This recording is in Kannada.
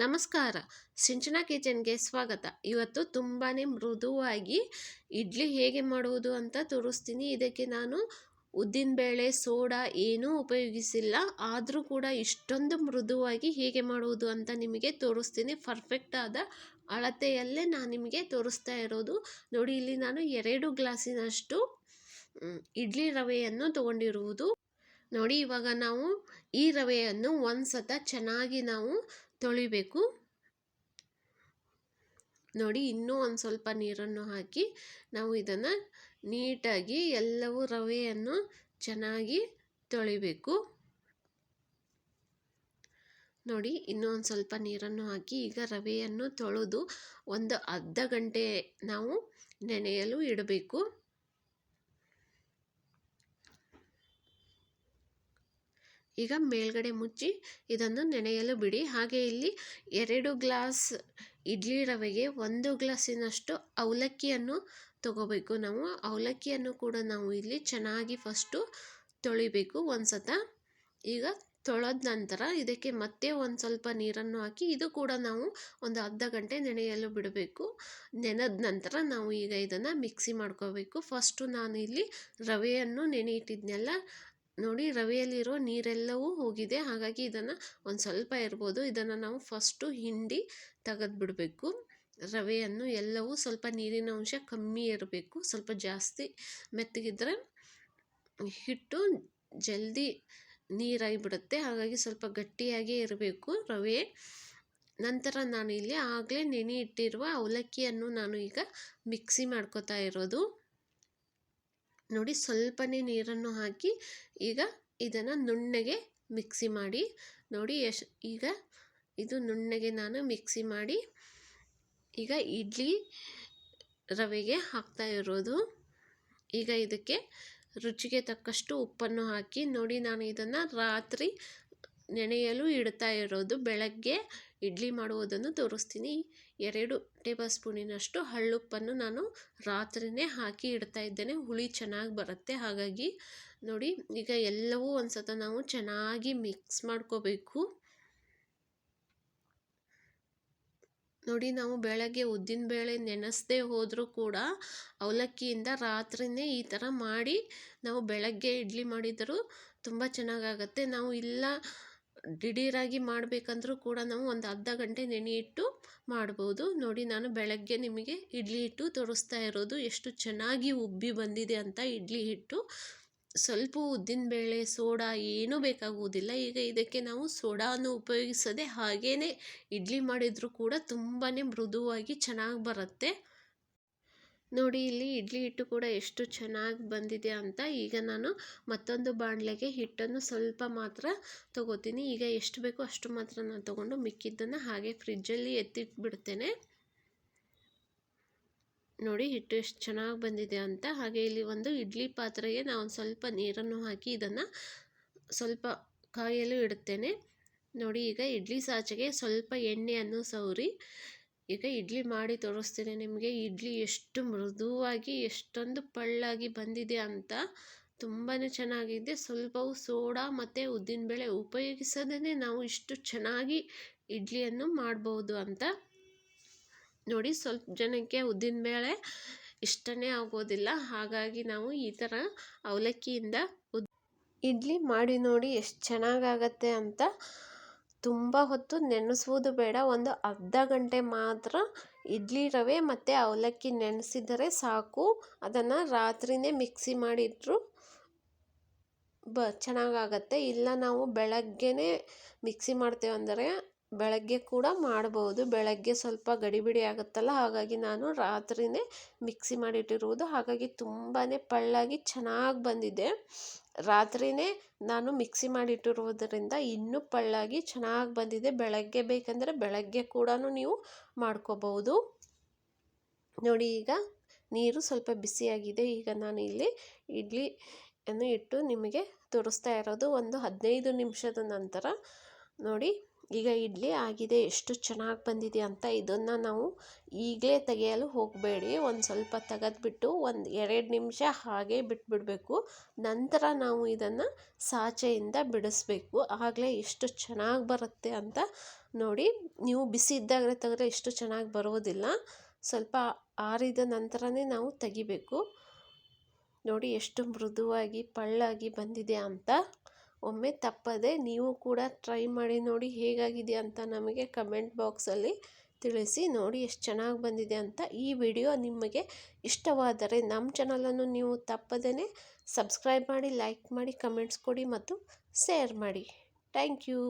ನಮಸ್ಕಾರ. ಸಿಂಚನಾ ಕಿಚನ್ಗೆ ಸ್ವಾಗತ. ಇವತ್ತು ತುಂಬಾ ಮೃದುವಾಗಿ ಇಡ್ಲಿ ಹೇಗೆ ಮಾಡುವುದು ಅಂತ ತೋರಿಸ್ತೀನಿ. ಇದಕ್ಕೆ ನಾನು ಉದ್ದಿನಬೇಳೆ ಸೋಡಾ ಏನೂ ಉಪಯೋಗಿಸಿಲ್ಲ. ಆದರೂ ಕೂಡ ಇಷ್ಟೊಂದು ಮೃದುವಾಗಿ ಹೇಗೆ ಮಾಡುವುದು ಅಂತ ನಿಮಗೆ ತೋರಿಸ್ತೀನಿ. ಪರ್ಫೆಕ್ಟ್ ಆದ ಅಳತೆಯಲ್ಲೇ ನಾನು ನಿಮಗೆ ತೋರಿಸ್ತಾ ಇರೋದು. ನೋಡಿ, ಇಲ್ಲಿ ನಾನು ಎರಡು ಗ್ಲಾಸಿನಷ್ಟು ಇಡ್ಲಿ ರವೆಯನ್ನು ತಗೊಂಡಿರುವುದು. ನೋಡಿ, ಇವಾಗ ನಾವು ಈ ರವೆಯನ್ನು ಒಂದು ಸತ ಚೆನ್ನಾಗಿ ನಾವು ತೊಳಿಬೇಕು. ನೋಡಿ, ಇನ್ನೂ ಒಂದು ಸ್ವಲ್ಪ ನೀರನ್ನು ಹಾಕಿ ನಾವು ಇದನ್ನು ನೀಟಾಗಿ ಎಲ್ಲವೂ ರವೆಯನ್ನು ಚೆನ್ನಾಗಿ ತೊಳಿಬೇಕು. ನೋಡಿ, ಇನ್ನೂ ಒಂದು ಸ್ವಲ್ಪ ನೀರನ್ನು ಹಾಕಿ ಈಗ ರವೆಯನ್ನು ತೊಳೆದು ಒಂದು ಅರ್ಧ ಗಂಟೆ ನಾವು ನೆನೆಯಲು ಇಡಬೇಕು. ಈಗ ಮೇಲ್ಗಡೆ ಮುಚ್ಚಿ ಇದನ್ನು ನೆನೆಯಲು ಬಿಡಿ. ಹಾಗೆ ಇಲ್ಲಿ ಎರಡು ಗ್ಲಾಸ್ ಇಡ್ಲಿ ರವೆಗೆ ಒಂದು ಗ್ಲಾಸಿನಷ್ಟು ಅವಲಕ್ಕಿಯನ್ನು ತಗೋಬೇಕು ನಾವು. ಅವಲಕ್ಕಿಯನ್ನು ಕೂಡ ನಾವು ಇಲ್ಲಿ ಚೆನ್ನಾಗಿ ಫಸ್ಟು ತೊಳಿಬೇಕು ಒಂದು ಸತ ಈಗ ತೊಳೆದ ನಂತರ ಇದಕ್ಕೆ ಮತ್ತೆ ಒಂದು ಸ್ವಲ್ಪ ನೀರನ್ನು ಹಾಕಿ ಇದು ಕೂಡ ನಾವು ಒಂದು ಅರ್ಧ ಗಂಟೆ ನೆನೆಯಲು ಬಿಡಬೇಕು. ನೆನೆದ ನಂತರ ನಾವು ಈಗ ಇದನ್ನು ಮಿಕ್ಸಿ ಮಾಡ್ಕೋಬೇಕು. ಫಸ್ಟು ನಾನು ಇಲ್ಲಿ ರವೆಯನ್ನು ನೆನೆ ನೋಡಿ ರವೆಯಲ್ಲಿರೋ ನೀರೆಲ್ಲವೂ ಹೋಗಿದೆ. ಹಾಗಾಗಿ ಇದನ್ನು ಒಂದು ಸ್ವಲ್ಪ ಇರ್ಬೋದು. ಇದನ್ನು ನಾವು ಫಸ್ಟು ಹಿಂಡಿ ತೆಗೆದ್ಬಿಡಬೇಕು. ರವೆಯನ್ನು ಎಲ್ಲವೂ ಸ್ವಲ್ಪ ನೀರಿನ ಅಂಶ ಕಮ್ಮಿ ಇರಬೇಕು. ಸ್ವಲ್ಪ ಜಾಸ್ತಿ ಮೆತ್ತಗಿದ್ರೆ ಹಿಟ್ಟು ಜಲ್ದಿ ನೀರಾಗಿ ಬಿಡುತ್ತೆ ಹಾಗಾಗಿ ಸ್ವಲ್ಪ ಗಟ್ಟಿಯಾಗೇ ಇರಬೇಕು ರವೆ. ನಂತರ ನಾನು ಇಲ್ಲಿ ಆಗಲೇ ನೆನೆ ಇಟ್ಟಿರುವ ಅವಲಕ್ಕಿಯನ್ನು ನಾನು ಈಗ ಮಿಕ್ಸಿ ಮಾಡ್ಕೋತಾ ಇರೋದು. ನೋಡಿ ಸ್ವಲ್ಪನೇ ನೀರನ್ನು ಹಾಕಿ ಈಗ ಇದನ್ನು ನುಣ್ಣಗೆ ಮಿಕ್ಸಿ ಮಾಡಿ ನೋಡಿ ಈಗ ಇದು ನುಣ್ಣಗೆ ನಾನು ಮಿಕ್ಸಿ ಮಾಡಿ ಈಗ ಇಡ್ಲಿ ರವೆಗೆ ಹಾಕ್ತಾ ಇರೋದು. ಈಗ ಇದಕ್ಕೆ ರುಚಿಗೆ ತಕ್ಕಷ್ಟು ಉಪ್ಪನ್ನು ಹಾಕಿ ನೋಡಿ ನಾನು ಇದನ್ನು ರಾತ್ರಿ ನೆನೆಯಲು ಇಡ್ತಾ ಇರೋದು. ಬೆಳಗ್ಗೆ ಇಡ್ಲಿ ಮಾಡುವುದನ್ನು ತೋರಿಸ್ತೀನಿ. ಎರಡು ಟೇಬಲ್ ಸ್ಪೂನಿನಷ್ಟು ಹಳ್ಳುಪ್ಪನ್ನು ನಾನು ರಾತ್ರಿನೇ ಹಾಕಿ ಇಡ್ತಾ ಇದ್ದೇನೆ. ಹುಳಿ ಚೆನ್ನಾಗಿ ಬರುತ್ತೆ. ಹಾಗಾಗಿ ನೋಡಿ, ಈಗ ಎಲ್ಲವೂ ಒಂದು ನಾವು ಚೆನ್ನಾಗಿ ಮಿಕ್ಸ್ ಮಾಡ್ಕೋಬೇಕು. ನೋಡಿ, ನಾವು ಬೆಳಗ್ಗೆ ಉದ್ದಿನಬೇಳೆ ನೆನೆಸದೇ ಹೋದರೂ ಕೂಡ ಅವಲಕ್ಕಿಯಿಂದ ರಾತ್ರಿನೇ ಈ ಥರ ಮಾಡಿ ನಾವು ಬೆಳಗ್ಗೆ ಇಡ್ಲಿ ಮಾಡಿದರೂ ತುಂಬ ಚೆನ್ನಾಗಾಗತ್ತೆ. ನಾವು ಇಲ್ಲ ದಿಢೀರಾಗಿ ಮಾಡಬೇಕಂದ್ರೂ ಕೂಡ ನಾವು ಒಂದು ಅರ್ಧ ಗಂಟೆ ನೆನೆಯಿಟ್ಟು ಮಾಡ್ಬೋದು. ನೋಡಿ, ನಾನು ಬೆಳಗ್ಗೆ ನಿಮಗೆ ಇಡ್ಲಿ ಹಿಟ್ಟು ತೋರಿಸ್ತಾ ಇರೋದು. ಎಷ್ಟು ಚೆನ್ನಾಗಿ ಉಬ್ಬಿ ಬಂದಿದೆ ಅಂತ ಇಡ್ಲಿ ಹಿಟ್ಟು. ಸ್ವಲ್ಪ ಉದ್ದಿನಬೇಳೆ ಸೋಡಾ ಏನೂ ಬೇಕಾಗುವುದಿಲ್ಲ. ಈಗ ಇದಕ್ಕೆ ನಾವು ಸೋಡಾನು ಉಪಯೋಗಿಸದೆ ಹಾಗೇ ಇಡ್ಲಿ ಮಾಡಿದರೂ ಕೂಡ ತುಂಬಾ ಮೃದುವಾಗಿ ಚೆನ್ನಾಗಿ ಬರುತ್ತೆ. ನೋಡಿ ಇಲ್ಲಿ ಇಡ್ಲಿ ಹಿಟ್ಟು ಕೂಡ ಎಷ್ಟು ಚೆನ್ನಾಗಿ ಬಂದಿದೆ ಅಂತ ಈಗ ನಾನು ಮತ್ತೊಂದು ಬಾಣಲೆಗೆ ಹಿಟ್ಟನ್ನು ಸ್ವಲ್ಪ ಮಾತ್ರ ತಗೋತೀನಿ. ಈಗ ಎಷ್ಟು ಬೇಕೋ ಅಷ್ಟು ಮಾತ್ರ ನಾನು ತಗೊಂಡು ಮಿಕ್ಕಿದ್ದನ್ನು ಹಾಗೆ ಫ್ರಿಜ್ಜಲ್ಲಿ ಎತ್ತಿಟ್ಬಿಡ್ತೇನೆ. ನೋಡಿ ಹಿಟ್ಟು ಎಷ್ಟು ಚೆನ್ನಾಗಿ ಬಂದಿದೆ ಅಂತ. ಹಾಗೆ ಇಲ್ಲಿ ಒಂದು ಇಡ್ಲಿ ಪಾತ್ರೆಗೆ ನಾನು ಸ್ವಲ್ಪ ನೀರನ್ನು ಹಾಕಿ ಇದನ್ನು ಸ್ವಲ್ಪ ಕಾಯಲು ಇಡುತ್ತೇನೆ. ನೋಡಿ ಈಗ ಇಡ್ಲಿ ಸಾಚೆಗೆ ಸ್ವಲ್ಪ ಎಣ್ಣೆಯನ್ನು ಸವರಿ. ಈಗ ಇಡ್ಲಿ ಮಾಡಿ ತೋರಿಸ್ತೀನಿ ನಿಮಗೆ. ಇಡ್ಲಿ ಎಷ್ಟು ಮೃದುವಾಗಿ, ಎಷ್ಟೊಂದು ಪಳ್ಳಾಗಿ ಬಂದಿದೆ ಅಂತ ತುಂಬಾ ಚೆನ್ನಾಗಿದೆ. ಸ್ವಲ್ಪವೂ ಸೋಡಾ ಮತ್ತು ಉದ್ದಿನಬೇಳೆ ಉಪಯೋಗಿಸದೇ ನಾವು ಇಷ್ಟು ಚೆನ್ನಾಗಿ ಇಡ್ಲಿಯನ್ನು ಮಾಡ್ಬೋದು ಅಂತ. ನೋಡಿ, ಸ್ವಲ್ಪ ಜನಕ್ಕೆ ಉದ್ದಿನಬೇಳೆ ಇಷ್ಟನೇ ಆಗೋದಿಲ್ಲ. ಹಾಗಾಗಿ ನಾವು ಈ ಥರ ಅವಲಕ್ಕಿಯಿಂದ ಇಡ್ಲಿ ಮಾಡಿ ನೋಡಿ ಎಷ್ಟು ಚೆನ್ನಾಗಾಗತ್ತೆ ಅಂತ ತುಂಬ ಹೊತ್ತು ನೆನೆಸುವುದು ಬೇಡ. ಒಂದು ಅರ್ಧ ಗಂಟೆ ಮಾತ್ರ ಇಡ್ಲಿ ರವೆ ಮತ್ತು ಅವಲಕ್ಕಿ ನೆನೆಸಿದರೆ ಸಾಕು. ಅದನ್ನು ರಾತ್ರಿನೇ ಮಿಕ್ಸಿ ಮಾಡಿಟ್ರು ಬ, ಚೆನ್ನಾಗಾಗತ್ತೆ. ಇಲ್ಲ ನಾವು ಬೆಳಗ್ಗೆನೇ ಮಿಕ್ಸಿ ಮಾಡ್ತೇವೆ ಅಂದರೆ ಬೆಳಗ್ಗೆ ಕೂಡ ಮಾಡ್ಬೋದು. ಬೆಳಗ್ಗೆ ಸ್ವಲ್ಪ ಗಡಿಬಿಡಿ ಆಗುತ್ತಲ್ಲ, ಹಾಗಾಗಿ ನಾನು ರಾತ್ರಿನೇ ಮಿಕ್ಸಿ ಮಾಡಿಟ್ಟಿರುವುದು. ಹಾಗಾಗಿ ತುಂಬಾ ಪಳ್ಳಾಗಿ ಚೆನ್ನಾಗಿ ಬಂದಿದೆ. ರಾತ್ರಿನೇ ನಾನು ಮಿಕ್ಸಿ ಮಾಡಿಟ್ಟಿರುವುದರಿಂದ ಇನ್ನೂ ಪಳ್ಳಾಗಿ ಚೆನ್ನಾಗಿ ಬಂದಿದೆ. ಬೆಳಗ್ಗೆ ಬೇಕಂದರೆ ಬೆಳಗ್ಗೆ ಕೂಡ ನೀವು ಮಾಡ್ಕೋಬಹುದು. ನೋಡಿ ಈಗ ನೀರು ಸ್ವಲ್ಪ ಬಿಸಿಯಾಗಿದೆ. ಈಗ ನಾನು ಇಲ್ಲಿ ಇಡ್ಲಿಯನ್ನು ಇಟ್ಟು ನಿಮಗೆ ತೋರಿಸ್ತಾ ಇರೋದು ಒಂದು ಹದಿನೈದು ನಿಮಿಷದ ನಂತರ ನೋಡಿ ಈಗ ಇಡ್ಲಿ ಆಗಿದೆ, ಎಷ್ಟು ಚೆನ್ನಾಗಿ ಬಂದಿದೆ ಅಂತ ಇದನ್ನು ನಾವು ಈಗಲೇ ತೆಗೆಯಲು ಹೋಗಬೇಡಿ. ಒಂದು ಸ್ವಲ್ಪ ತೆಗೆದ್ಬಿಟ್ಟು ಒಂದು ಎರಡು ನಿಮಿಷ ಹಾಗೆ ಬಿಟ್ಬಿಡಬೇಕು. ನಂತರ ನಾವು ಇದನ್ನು ಸಾಚೆಯಿಂದ ಬಿಡಿಸ್ಬೇಕು. ಆಗಲೇ ಎಷ್ಟು ಚೆನ್ನಾಗಿ ಬರುತ್ತೆ ಅಂತ ನೋಡಿ. ನೀವು ಬಿಸಿ ಇದ್ದಾಗಲೇ ತೆಗೆದ್ರೆ ಎಷ್ಟು ಚೆನ್ನಾಗಿ ಬರೋದಿಲ್ಲ. ಸ್ವಲ್ಪ ಆರಿದ ನಂತರನೇ ನಾವು ತೆಗಿಬೇಕು. ನೋಡಿ ಎಷ್ಟು ಮೃದುವಾಗಿ, ಪಳ್ಳಾಗಿ ಬಂದಿದೆ ಅಂತ. ಒಮ್ಮೆ ತಪ್ಪದೆ ನೀವು ಕೂಡ ಟ್ರೈ ಮಾಡಿ ನೋಡಿ ಹೇಗಾಗಿದೆ ಅಂತ ನಮಗೆ ಕಮೆಂಟ್ ಬಾಕ್ಸಲ್ಲಿ ತಿಳಿಸಿ ನೋಡಿ ಎಷ್ಟು ಚೆನ್ನಾಗಿ ಬಂದಿದೆ ಅಂತ ಈ ವಿಡಿಯೋ ನಿಮಗೆ ಇಷ್ಟವಾದರೆ ನಮ್ಮ ಚಾನಲನ್ನು ನೀವು ತಪ್ಪದೇ ಸಬ್ಸ್ಕ್ರೈಬ್ ಮಾಡಿ, ಲೈಕ್ ಮಾಡಿ, ಕಮೆಂಟ್ಸ್ ಕೊಡಿ ಮತ್ತು ಶೇರ್ ಮಾಡಿ. Thank you.